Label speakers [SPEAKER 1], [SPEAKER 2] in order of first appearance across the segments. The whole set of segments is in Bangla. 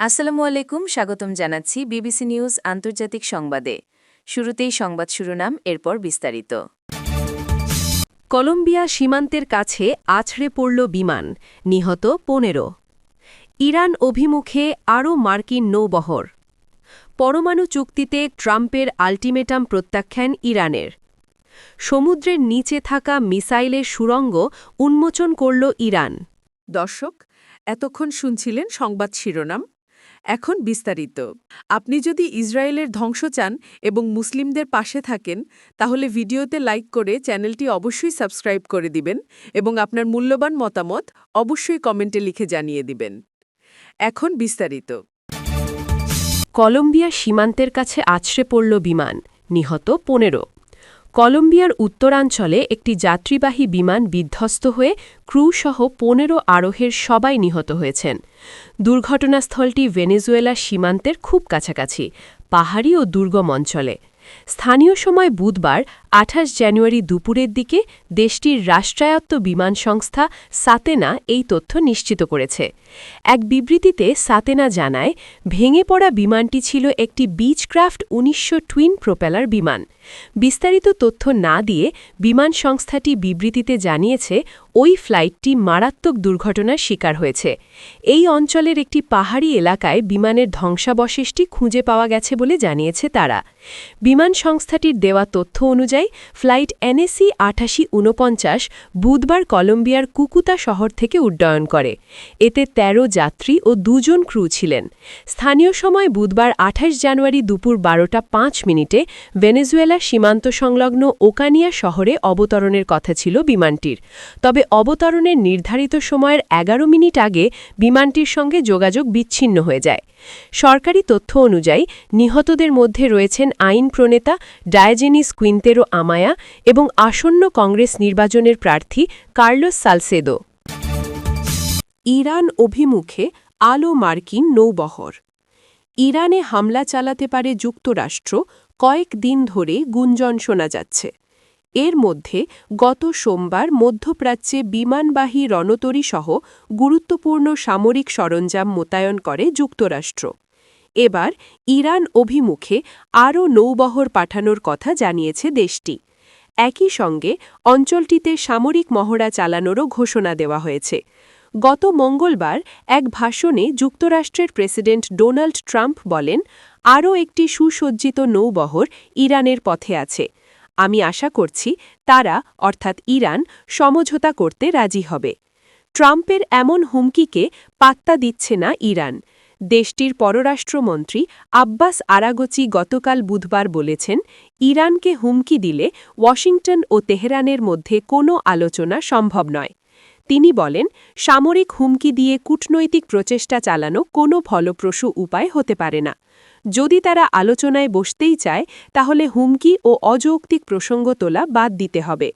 [SPEAKER 1] আসসালামু আলাইকুম, স্বাগতম জানাচ্ছি বিবিসি নিউজ আন্তর্জাতিক সংবাদে। শুরুতেই সংবাদ শিরোনাম, এরপর বিস্তারিত।
[SPEAKER 2] কলম্বিয়া সীমান্তের কাছে আছড়ে পড়ল বিমান, নিহত পনেরো। ইরান অভিমুখে আরও মার্কিন নৌবহর। পরমাণু চুক্তিতে ট্রাম্পের আল্টিমেটাম প্রত্যাখ্যান ইরানের। সমুদ্রের নিচে থাকা মিসাইলের সুড়ঙ্গ উন্মোচন করল ইরান।
[SPEAKER 3] দর্শক, এতক্ষণ শুনছিলেন সংবাদ শিরোনাম। এখন বিস্তারিত। আপনি যদি ইসরায়েলের ধ্বংস চান এবং মুসলিমদের পাশে থাকেন, তাহলে ভিডিওতে লাইক করে চ্যানেলটি অবশ্যই সাবস্ক্রাইব করে দিবেন এবং আপনার মূল্যবান মতামত অবশ্যই কমেন্টে লিখে জানিয়ে দিবেন। এখন বিস্তারিত।
[SPEAKER 2] কলম্বিয়া সীমান্তের কাছে আছড়ে পড়ল বিমান, নিহত পনেরো। কলম্বিয়ার উত্তরাঞ্চলে একটি যাত্রীবাহী বিমান বিধ্বস্ত হয়ে ক্রুসহ পনেরো আরোহের সবাই নিহত হয়েছেন। দুর্ঘটনাস্থলটি ভেনেজুয়েলা সীমান্তের খুব কাছাকাছি, পাহাড়ি ও দুর্গম অঞ্চলে। স্থানীয় সময় বুধবার আঠাশ জানুয়ারি দুপুরের দিকে দেশটির রাষ্ট্রায়ত্ত বিমান সংস্থা সাতেনা এই তথ্য নিশ্চিত করেছে। এক বিবৃতিতে সাতেনা জানায়, ভেঙে পড়া বিমানটি ছিল একটি বিচক্রাফট উনিশশো টুইন প্রোপেলার বিমান। বিস্তারিত তথ্য না দিয়ে বিমান সংস্থাটি বিবৃতিতে জানিয়েছে, ওই ফ্লাইটটি মারাত্মক দুর্ঘটনার শিকার হয়েছে। এই অঞ্চলের একটি পাহাড়ি এলাকায় বিমানের ধ্বংসাবশেষটি খুঁজে পাওয়া গেছে বলে জানিয়েছে তারা। বিমান সংস্থাটির দেওয়া তথ্য অনুযায়ী ফ্লাইট এনএসি আঠাশি ঊনপঞ্চাশ বুধবার কলম্বিয়ার কুকুতা শহর থেকে উড্ডয়ন করে। এতে ১৩ যাত্রী ও দুজন ক্রু ছিলেন। স্থানীয় সময় বুধবার আঠাশ জানুয়ারি দুপুর বারোটা পাঁচ মিনিটে ভেনেজুয়েলা সীমান্ত সংলগ্ন ওকানিয়া শহরে অবতরণের কথা ছিল বিমানটির। তবে অবতরণের নির্ধারিত সময়ের এগারো মিনিট আগে বিমানটির সঙ্গে যোগাযোগ বিচ্ছিন্ন হয়ে যায়। সরকারি তথ্য অনুযায়ী নিহতদের মধ্যে রয়েছেন আইন প্রণেতা ডায়াজেনিস কুইন্তেরো আমায়া এবং আসন্ন কংগ্রেস নির্বাচনের প্রার্থী কার্লোস সালসেদো। ইরান অভিমুখে আলো মার্কিন নৌবহর। ইরানে হামলা চালাতে পারে যুক্তরাষ্ট্র, কয়েক দিন ধরে গুঞ্জন শোনা যাচ্ছে। এর মধ্যে গত সোমবার মধ্যপ্রাচ্যে বিমানবাহী রণতরী সহ গুরুত্বপূর্ণ সামরিক সরঞ্জাম মোতায়েন করে যুক্তরাষ্ট্র। এবার ইরান অভিমুখে আরও নৌবহর পাঠানোর কথা জানিয়েছে দেশটি। একই সঙ্গে অঞ্চলটিতে সামরিক মহড়া চালানোরও ঘোষণা দেওয়া হয়েছে। গত মঙ্গলবার এক ভাষণে যুক্তরাষ্ট্রের প্রেসিডেন্ট ডোনাল্ড ট্রাম্প বলেন, আরও একটি সুসজ্জিত নৌবহর ইরানের পথে আছে। আমি আশা করছি তারা, অর্থাৎ ইরান, সমঝোতা করতে রাজি হবে। ট্রাম্পের এমন হুমকিকে পাত্তা দিচ্ছে না ইরান। দেশটির পররাষ্ট্রমন্ত্রী আব্বাস আরাগচি গতকাল বুধবার বলেছেন, ইরানকে হুমকি দিলে ওয়াশিংটন ও তেহরানের মধ্যে কোনো আলোচনা সম্ভব নয়। তিনি বলেন, সামরিক হুমকি দিয়ে কূটনৈতিক প্রচেষ্টা চালানো কোনো ফলপ্রসূ উপায় হতে পারে না। যদি তারা আলোচনায় বসতেই চায়, তাহলে হুমকি ও অযৌক্তিক প্রসঙ্গ তোলা বাদ দিতে হবে।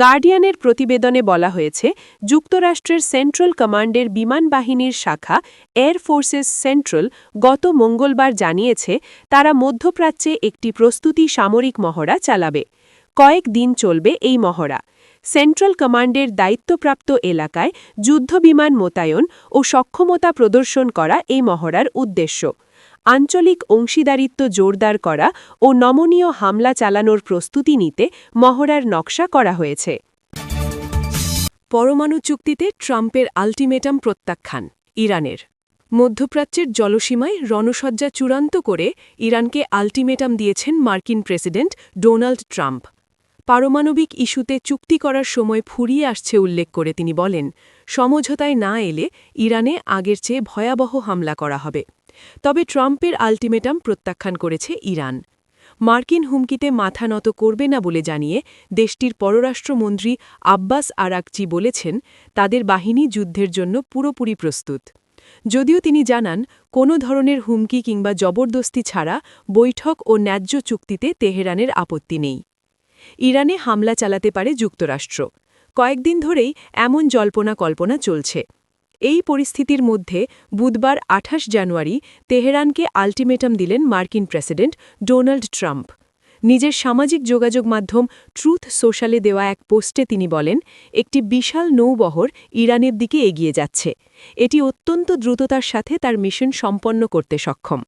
[SPEAKER 2] গার্ডিয়ানের প্রতিবেদনে বলা হয়েছে, যুক্তরাষ্ট্রের সেন্ট্রাল কমান্ডের বিমান বাহিনীর শাখা এয়ার ফোর্সেস সেন্ট্রাল গত মঙ্গলবার জানিয়েছে, তারা মধ্যপ্রাচ্যে একটি প্রস্তুতি সামরিক মহড়া চালাবে। কয়েক দিন চলবে এই মহড়া। সেন্ট্রাল কমান্ডের দায়িত্বপ্রাপ্ত এলাকায় যুদ্ধবিমান মোতায়েন ও সক্ষমতা প্রদর্শন করা এই মহড়ার উদ্দেশ্য। আঞ্চলিক অংশীদারিত্ব জোরদার করা ও নমনীয় হামলা চালানোর প্রস্তুতি নিতে মহড়ার নকশা করা হয়েছে। পরমাণু চুক্তিতে ট্রাম্পের আল্টিমেটাম প্রত্যাখ্যান, ইরানের। মধ্যপ্রাচ্যের জলসীমায় রণসজ্জা চূড়ান্ত করে ইরানকে আল্টিমেটাম দিয়েছেন মার্কিন প্রেসিডেন্ট ডোনাল্ড ট্রাম্প। পারমাণবিক ইস্যুতে চুক্তি করার সময় ফুরিয়ে আসছে উল্লেখ করে তিনি বলেন, সমঝোতায় না এলে ইরানে আগের চেয়ে ভয়াবহ হামলা করা হবে। তবে ট্রাম্পের আল্টিমেটাম প্রত্যাখ্যান করেছে ইরান। মার্কিন হুমকিতে মাথা নত করবে না বলে জানিয়ে দেশটির পররাষ্ট্রমন্ত্রী আব্বাস আরাকচি বলেছেন, তাদের বাহিনী যুদ্ধের জন্য পুরোপুরি প্রস্তুত। যদিও তিনি জানান, কোনো ধরনের হুমকি কিংবা জবরদস্তি ছাড়া বৈঠক ও ন্যায্য চুক্তিতে তেহরানের আপত্তি নেই। ইরানে হামলা চালাতে পারে যুক্তরাষ্ট্র। কয়েকদিন ধরেই এমন জল্পনা কল্পনা চলছে। এই পরিস্থিতির মধ্যে বুধবার আঠাশ জানুয়ারি তেহরানকে আল্টিমেটাম দিলেন মার্কিন প্রেসিডেন্ট ডোনাল্ড ট্রাম্প। নিজের সামাজিক যোগাযোগ মাধ্যম ট্রুথ সোশ্যালে দেওয়া এক পোস্টে তিনি বলেন, একটি বিশাল নৌবহর ইরানের দিকে এগিয়ে যাচ্ছে। এটি অত্যন্ত দ্রুততার সাথে তার মিশন সম্পন্ন করতে সক্ষম।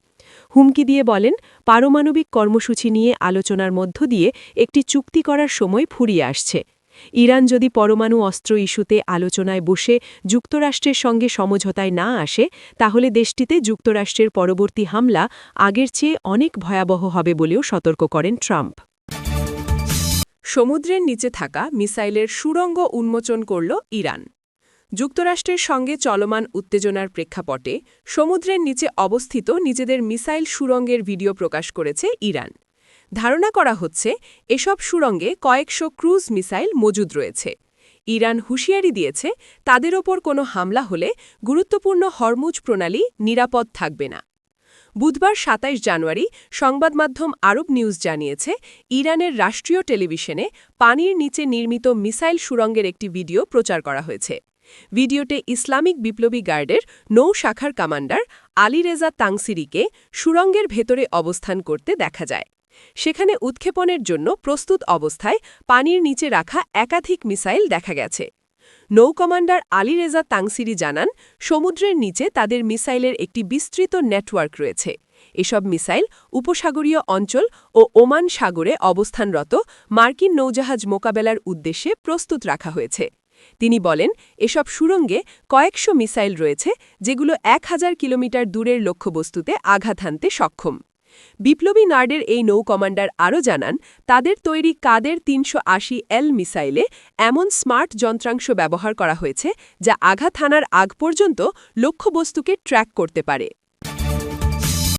[SPEAKER 2] হুমকি দিয়ে বলেন, পারমাণবিক কর্মসূচি নিয়ে আলোচনার মধ্য দিয়ে একটি চুক্তি করার সময় ফুরিয়ে আসছে। ইরান যদি পরমাণু অস্ত্র ইস্যুতে আলোচনায় বসে যুক্তরাষ্ট্রের সঙ্গে সমঝোতায় না আসে, তাহলে দেশটিতে যুক্তরাষ্ট্রের পরবর্তী হামলা আগের চেয়ে অনেক ভয়াবহ হবে বলেও সতর্ক করেন ট্রাম্প। সমুদ্রের নিচে থাকা মিসাইলের সুড়ঙ্গ উন্মোচন করল ইরান। যুক্তরাষ্ট্রের সঙ্গে চলমান উত্তেজনার প্রেক্ষাপটে সমুদ্রের নিচে অবস্থিত নিজেদের মিসাইল সুড়ঙ্গের ভিডিও প্রকাশ করেছে ইরান। ধারণা করা হচ্ছে এসব সুড়ঙ্গে কয়েকশো ক্রুজ মিসাইল মজুদ রয়েছে। ইরান হুঁশিয়ারি দিয়েছে তাদের ওপর কোনো হামলা হলে গুরুত্বপূর্ণ হরমুজ প্রণালী নিরাপদ থাকবে না। বুধবার ২৭ জানুয়ারি সংবাদমাধ্যম আরব নিউজ জানিয়েছে, ইরানের রাষ্ট্রীয় টেলিভিশনে পানির নিচে নির্মিত মিসাইল সুড়ঙ্গের একটি ভিডিও প্রচার করা হয়েছে। ভিডিওতে ইসলামিক বিপ্লবী গার্ডের নৌ শাখার কমান্ডার আলী রেজা তাংসিরিকে সুড়ঙ্গের ভেতরে অবস্থান করতে দেখা যায়। সেখানে উৎক্ষেপণের জন্য প্রস্তুত অবস্থায় পানির নিচে রাখা একাধিক মিসাইল দেখা গেছে। নৌ কমান্ডার আলী রেজা তাংসিরি জানান, সমুদ্রের নিচে তাদের মিসাইলের একটি বিস্তৃত নেটওয়ার্ক রয়েছে। এসব মিসাইল উপসাগরীয় অঞ্চল ও ওমান সাগরে অবস্থানরত মার্কিন নৌজাহাজ মোকাবেলার উদ্দেশ্যে প্রস্তুত রাখা হয়েছে। তিনি বলেন, এসব সুড়ঙ্গে কয়েকশো মিসাইল রয়েছে, যেগুলো এক হাজার কিলোমিটার দূরের লক্ষ্যবস্তুতে আঘাত হানতে সক্ষম। বিপ্লবী নার্ডের এই নৌ কমান্ডার আরও জানান, তাদের তৈরি কাদের তিনশো আশি এল মিসাইলে এমন স্মার্ট যন্ত্রাংশ ব্যবহার করা হয়েছে যা আঘাত হানার আগ পর্যন্ত লক্ষ্যবস্তুকে ট্র্যাক করতে পারে।